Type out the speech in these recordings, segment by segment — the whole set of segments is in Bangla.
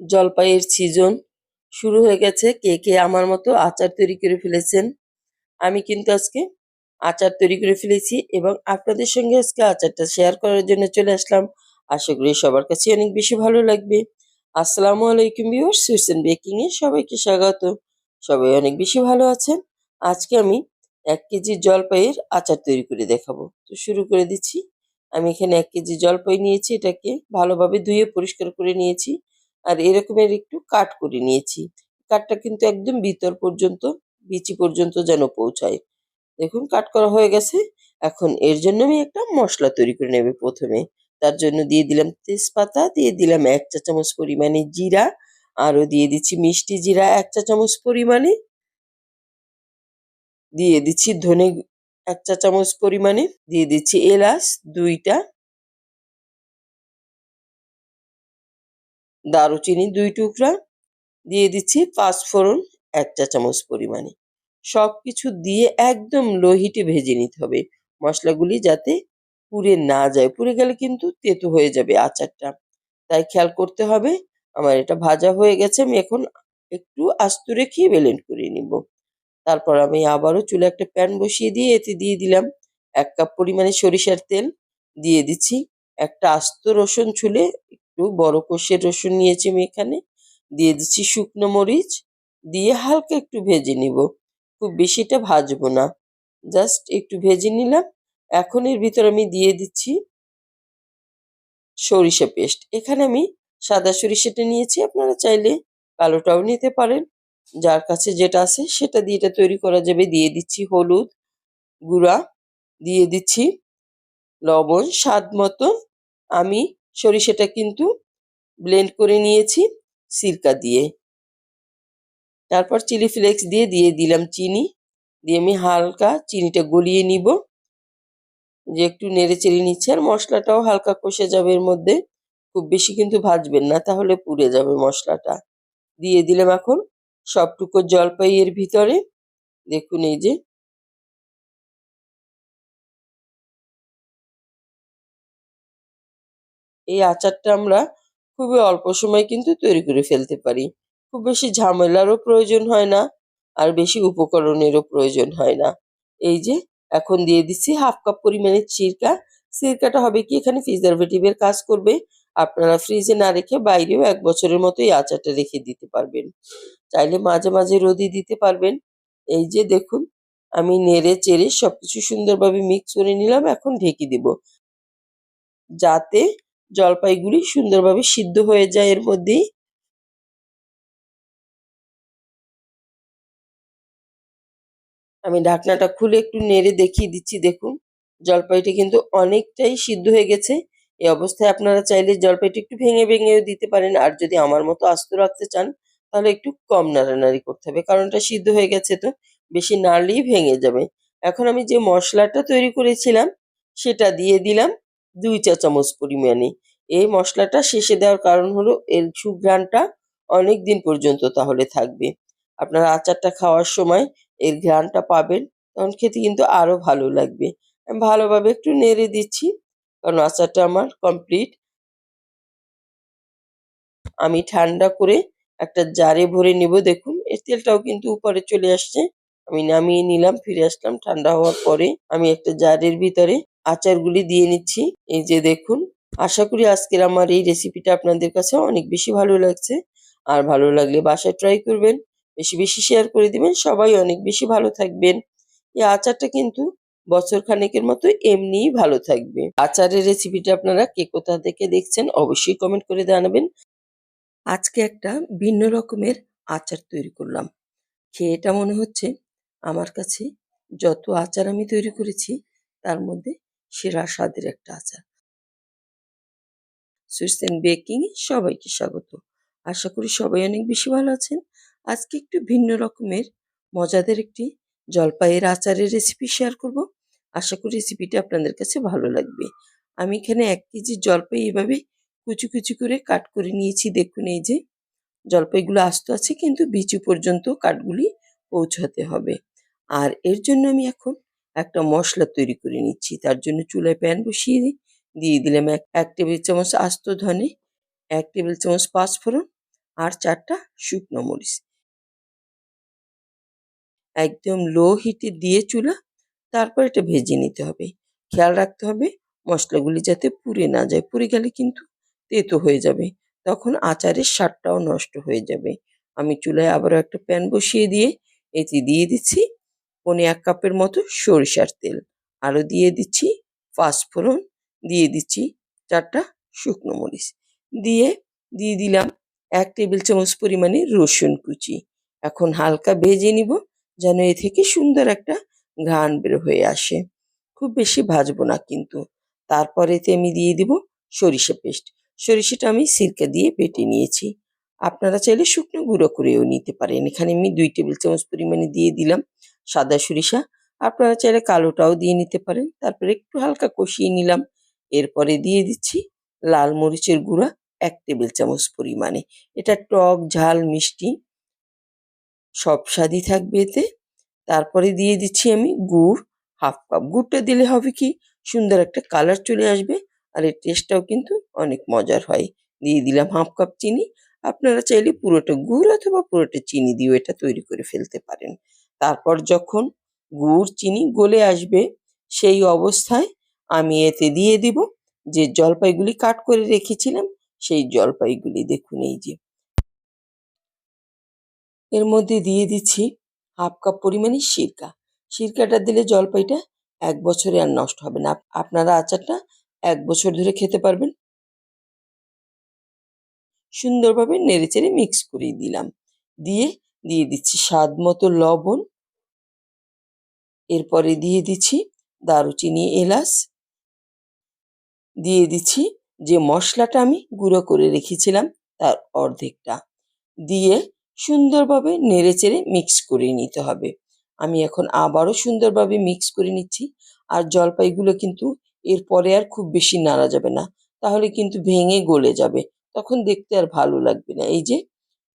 জলপাইয়ের সিজন শুরু হয়ে গেছে। কে কে আমার মতো আচার তৈরি করে ফেলেছেন? আমি কিন্তু আজকে আচার তৈরি করে ফেলেছি এবং আপনাদের সঙ্গে আজকে আচারটা শেয়ার করার জন্য চলে আসলাম। আশা করি সবার কাছে অনেক বেশি ভালো লাগবে। আসসালামু আলাইকুম ভিউয়ার্স সুইসেন বেকিংয়ে সবাইকে স্বাগত। সবাই অনেক বেশি ভালো আছেন। আজকে আমি এক কেজি জলপাইয়ের আচার তৈরি করে দেখাবো। তো শুরু করে দিচ্ছি। আমি এখানে এক কেজি জলপাই নিয়েছি। এটাকে ভালোভাবে ধুয়ে পরিষ্কার করে নিয়েছি। আর এরকমের একটু কাট করে নিয়েছি। কাটটা কিন্তু একদম ভিতর পর্যন্ত, বিচি পর্যন্ত যেন পৌঁছায়। দেখুন কাট করা হয়ে গেছে। এখন এর জন্য আমি একটা মশলা তৈরি করে নেবে প্রথমে। তার জন্য দিয়ে দিলাম তেজপাতা, দিয়ে দিলাম এক চা চামচ পরিমাণে জিরা, আরও দিয়ে দিচ্ছি মিষ্টি জিরা এক চা চামচ পরিমাণে। দিয়ে দিচ্ছি ধনে এক চা চামচ পরিমাণে। দিয়ে দিচ্ছি এলাচ দুইটা। দারুচিনি দুই টুকরা, দিয়ে দিচ্ছি পাঁচফোড়ন এক চা চামচ পরিমাণে। সব কিছু দিয়ে একদম লো হিটে ভেজে নিতে হবে। মশলাগুলি যাতে পুড়ে না যায়। পুড়ে গেলে কিন্তু তেতো হয়ে যাবে আচারটা। তাই খেয়াল করতে হবে, আমার এটা ভাজা হয়ে গেছে, আমি এখন একটু আস্ত রেখে ব্লেন্ড করে নিব। তারপর আমি আবারও চুলে একটা প্যান বসিয়ে দিয়ে এতে দিয়ে দিলাম এক কাপ পরিমাণে সরিষার তেল। দিয়ে দিচ্ছি একটা আস্ত রসুন ছুলে একটু বড় কষের রসুন নিয়েছি আমি এখানে। দিয়ে দিচ্ছি শুকনো মরিচ। দিয়ে হালকা একটু ভেজে নিব। খুব বেশিটা ভাজবো না। জাস্ট একটু ভেজে নিলাম। এখন এর ভিতর আমি দিয়ে দিচ্ছি সরিষা পেস্ট। এখানে আমি সাদা সরিষাটা নিয়েছি। আপনারা চাইলে কালোটাও নিতে পারেন। যার কাছে যেটা আছে সেটা দিয়ে এটা তৈরি করা যাবে। দিয়ে দিচ্ছি হলুদ গুঁড়া। দিয়ে দিচ্ছি লবণ। স্বাদ মতো আমি সরিষাটা কিন্তু ব্লেন্ড করে নিয়েছি, সিরকা দিয়ে। তারপর চিলি ফ্লেক্স দিয়ে দিয়ে দিলাম চিনি। দিয়ে আমি হালকা চিনিটা গলিয়ে নিব। যে একটু নেড়ে চেড়ে নিচ্ছে, আর মশলাটাও হালকা কষে যাবে এর মধ্যে। খুব বেশি কিন্তু ভাজবেন না, তাহলে পুড়ে যাবে মশলাটা। দিয়ে দিলাম এখন সবটুকু জলপাই এর ভিতরে। দেখুন এই যে এই আচারটা আমরা খুবই অল্প সময় কিন্তু তৈরি করে ফেলতে পারি। খুব বেশি ঝামেলারও প্রয়োজন হয় না, আর বেশি উপকরণেরও প্রয়োজন হয় না। এই যে, এখন দিয়ে দিচ্ছি হাফ কাপ পরিমাণে চিরকা সিরকাটা হবে কি, এখানে প্রিজারভেটিভের কাজ করবে। আপনারা ফ্রিজে না রেখে বাইরেও এক বছরের মতো এই আচারটা রেখে দিতে পারবেন। চাইলে মাঝে মাঝে রোদে দিতে পারবেন। এই যে, দেখুন, আমি নেড়ে চেড়ে সবকিছু সুন্দরভাবে মিক্স করে নিলাম, এখন ঢেকে দিব। যাতে জলপাইগুলি সুন্দরভাবে সিদ্ধ হয়ে যায় এর মধ্যেই। আমি ঢাকনাটা খুলে একটু নেড়ে দেখিয়ে দিচ্ছি, দেখুন। জলপাইটা কিন্তু অনেকটাই সিদ্ধ হয়ে গেছে। এই অবস্থায় আপনারা চাইলে জলপাইটা একটু ভেঙে ভেঙেও দিতে পারেন। আর যদি আমার মতো আস্ত রাখতে চান, তাহলে একটু কম নাড়ানাড়ি করতে হবে, কারণ এটা সিদ্ধ হয়ে গেছে তো। বেশি নাড়লেই ভেঙে যাবে। এখন আমি যে মশলাটা তৈরি করেছিলাম, সেটা দিয়ে দিলাম। দুই চা চামচ পরিমাণে। এই মশলাটা শেষে দেওয়ার কারণ হলো, এর সুঘ্রাণটা অনেক দিন পর্যন্ত তাহলে থাকবে। আপনারা আচারটা খাওয়ার সময় এর ঘ্রাণটা পাবেন, তখন খেতে কিন্তু আরও ভালো লাগবে। আমি ভালোভাবে একটু নেড়ে দিচ্ছি, কারণ আচারটা আমার কমপ্লিট। আমি ঠান্ডা করে একটা জারে ভরে নিব, দেখুন, এর তেলটাও কিন্তু উপরে চলে আসছে। আমি নামিয়ে নিলাম, ফিরে আসলাম, ঠান্ডা হওয়ার পরে আমি একটা জারের ভিতরে আচারগুলি দিয়ে নিচ্ছি। এই যে দেখুন, আশা করি আজকের আমার এই রেসিপিটা আপনাদের কাছে অনেক বেশি ভালো লাগছে। আর ভালো লাগলে বাসায় ট্রাই করবেন, বেশি বেশি শেয়ার করে দিবেন। সবাই অনেক বেশি ভালো থাকবেন। এই আচারটা কিন্তু বছর খানেকের মতো এমনিই ভালো থাকবে। আচারের রেসিপিটা আপনারা কে কোথা থেকে দেখছেন অবশ্যই কমেন্ট করে জানাবেন। আজকে একটা ভিন্ন রকমের আচার তৈরি করলাম। খেয়ে এটা মনে হচ্ছে আমার কাছে যত আচার আমি তৈরি করেছি, তার মধ্যে সেরা স্বাদের একটা আচার। সুইটস অ্যান্ড এ সবাইকে স্বাগত। আশা করি সবাই অনেক বেশি ভালো আছেন। আজকে একটু ভিন্ন রকমের, মজাদার একটি জলপাইয়ের আচারের রেসিপি শেয়ার করব। আশা করি রেসিপিটা আপনাদের কাছে ভালো লাগবে। আমি এখানে এক কেজি জলপাই এভাবে কুচি কুচি করে কাট করে নিয়েছি। দেখুন এই যে, জলপাইগুলো আস্ত আছে, কিন্তু বিচু পর্যন্ত কাঠগুলি পৌঁছাতে হবে। আর এর জন্য আমি এখন একটা মশলা তৈরি করে নিচ্ছি। তার জন্য চুলায় প্যান বসিয়ে দিয়ে দিলাম এক এক টেবিল চামচ আস্ত ধনে, এক টেবিল চামচ পাঁচফোড়ন আর চারটা শুকনো মরিচ। একদম লো হিটে দিয়ে চুলা, তারপর এটা ভেজে নিতে হবে। খেয়াল রাখতে হবে মশলাগুলি যাতে পুড়ে না যায়। পুড়ে গেলে কিন্তু তেতো হয়ে যাবে। তখন আচারের স্বাদটাও নষ্ট হয়ে যাবে। আমি চুলায় আবারও একটা প্যান বসিয়ে দিয়ে এতে দিয়ে দিচ্ছি। পনে এক কাপের মতো সরিষার তেল। আরও দিয়ে দিচ্ছি পাঁচফোড়ন দিয়ে দিচ্ছি চারটা শুকনো মরিচ। দিয়ে দিয়ে দিলাম এক টেবিল চামচ পরিমাণে রসুন কুচি। এখন হালকা ভেজে নিব যেন এ থেকে সুন্দর একটা ঘ্রাণ বের হয়ে আসে। খুব বেশি ভাজবো না কিন্তু। তারপর এতে আমি দিয়ে দিব সরিষা পেস্ট। সরিষাটা আমি সিরকা দিয়ে বেটে নিয়েছি। আপনারা চাইলে শুকনো গুঁড়ো করেও নিতে পারেন। এখানে আমি দুই টেবিল চামচ পরিমাণে দিয়ে দিলাম সাদা সরিষা। আপনারা চাইলে কালোটাও দিয়ে নিতে পারেন। তারপরে একটু হালকা কষিয়ে নিলাম। এরপরে দিয়ে দিচ্ছি লাল মরিচের গুঁড়া এক টেবিল চামচ পরিমাণে। এটা টক, ঝাল, মিষ্টি সব স্বাদই থাকবে এতে। তারপরে দিয়ে দিচ্ছি আমি গুড়, হাফ কাপ। গুড়টা দিলে হবে কি? সুন্দর একটা কালার চলে আসবে আর এর টেস্টটাও কিন্তু অনেক মজার হয়। দিয়ে দিলাম হাফ কাপ চিনি। আপনারা চাইলে পুরোটা গুড় অথবা পুরোটা চিনি দিয়েও এটা তৈরি করে ফেলতে পারেন। তারপর যখন গুড় চিনি গলে আসবে, সেই অবস্থায় আমি এতে দিয়ে দিব যে জলপাইগুলি কাট করে রেখেছিলাম, সেই জলপাইগুলি দেখুন এই যে। এর মধ্যে দিয়ে দিচ্ছি হাফ কাপ পরিমাণে সিরকা। সিরকাটা দিলে জলপাইটা এক বছরে আর নষ্ট হবে না। আপনারা আচারটা এক বছর ধরে খেতে পারবেন। সুন্দরভাবে নেড়েচেড়ে মিক্স করে দিলাম। দিয়ে দিয়ে দিচ্ছি স্বাদ মতো লবণ এরপরে দিয়ে দিচ্ছি দারুচিনি এলাচ। দিয়ে দিচ্ছি যে মশলাটা আমি গুঁড়ো করে রেখেছিলাম তার অর্ধেকটা। দিয়ে সুন্দরভাবে নেড়েচেড়ে মিক্স করে নিতে হবে। আমি এখন আবারও সুন্দরভাবে মিক্স করে নিচ্ছি আর জলপাইগুলো কিন্তু এরপরে আর খুব বেশি নাড়া যাবে না। তাহলে কিন্তু ভেঙে গলে যাবে। তখন দেখতে আর ভালো লাগবে না। এই যে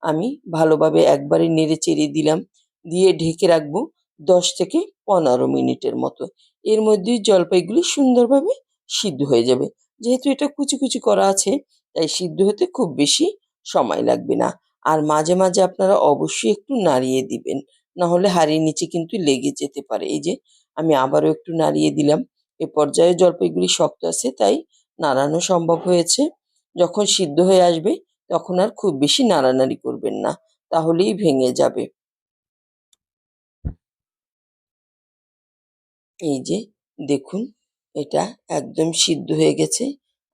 আমি ভালোভাবে একবারে নেড়ে চেড়ে দিলাম। দিয়ে ঢেকে রাখব দশ থেকে পনেরো মিনিটের মতো। এর মধ্যেই জলপাইগুলি সুন্দরভাবে সিদ্ধ হয়ে যাবে। যেহেতু এটা কুচি কুচি করা আছে, তাই সিদ্ধ হতে খুব বেশি সময় লাগবে না। আর মাঝে মাঝে আপনারা অবশ্যই একটু নাড়িয়ে দিবেন। না হলে হাড়ির নিচে কিন্তু লেগে যেতে পারে। এই যে, আমি আবারও একটু নাড়িয়ে দিলাম। এ পর্যায়ে জলপাইগুলি শক্ত আছে, তাই নাড়ানো সম্ভব হয়েছে। যখন সিদ্ধ হয়ে আসবে, তখন আর খুব বেশি নাড়ানাড়ি করবেন না। তাহলেই ভেঙে যাবে। এই যে, দেখুন, এটা একদম সিদ্ধ হয়ে গেছে।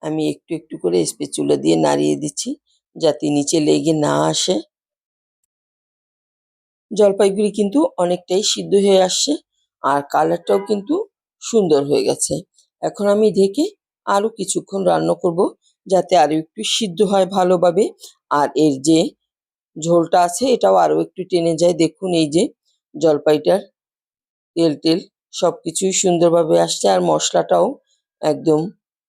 আমি একটু একটু করে স্পেচুলা দিয়ে নাড়িয়ে দিচ্ছি যাতে নিচে লেগে না আসে। জলপাইগুড়ি কিন্তু অনেকটাই সিদ্ধ হয়ে আসছে আর কালারটাও কিন্তু সুন্দর হয়ে গেছে। এখন আমি ঢেকে আরও কিছুক্ষণ রান্না করব যাতে আরও একটু সিদ্ধ হয় ভালোভাবে। আর এর যে ঝোলটা আছে এটাও আরও একটু টেনে যায়। দেখুন এই যে, জলপাইটার তেল টেল সব কিছুই সুন্দরভাবে আসছে আর মশলাটাও একদম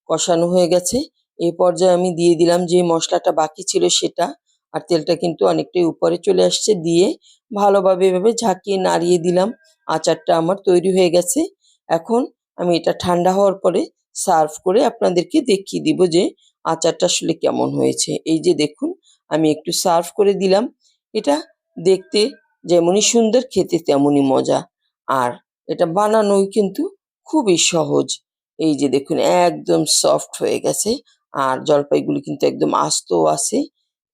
কষানো হয়ে গেছে। এই পর্যায়ে আমি দিয়ে দিলাম যে মশলাটা বাকি ছিল সেটা, আর তেলটা কিন্তু অনেকটাই উপরে চলে আসছে দিয়ে ভালোভাবে এভাবে ঝাঁকিয়ে নাড়িয়ে দিলাম। আচারটা আমার তৈরি হয়ে গেছে। এখন আমি এটা ঠান্ডা হওয়ার পরে সার্ভ করে আপনাদেরকে দেখিয়ে দিব যে আচারটা আসলে কেমন হয়েছে। এই যে দেখুন, আমি একটু সার্ভ করে দিলাম। এটা দেখতে যেমনই সুন্দর, খেতে তেমনই মজা। আর এটা বানানোই কিন্তু খুবই সহজ। এই যে দেখুন, একদম সফট হয়ে গেছে। আর জলপাইগুলি কিন্তু একদম আস্তও আছে।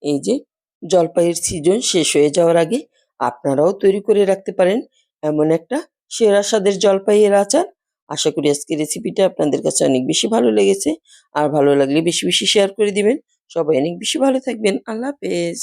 এই যে জলপাইয়ের সিজন শেষ হয়ে যাওয়ার আগে আপনারাও তৈরি করে রাখতে পারেন এমন একটা সেরা স্বাদের জলপাইয়ের আচার। আশা করি আজকের রেসিপিটা আপনাদের কাছে অনেক বেশি ভালো লেগেছে। আর ভালো লাগলে বেশি বেশি শেয়ার করে দিবেন। সবাই অনেক বেশি ভালো থাকবেন। আল্লাহ হাফেজ।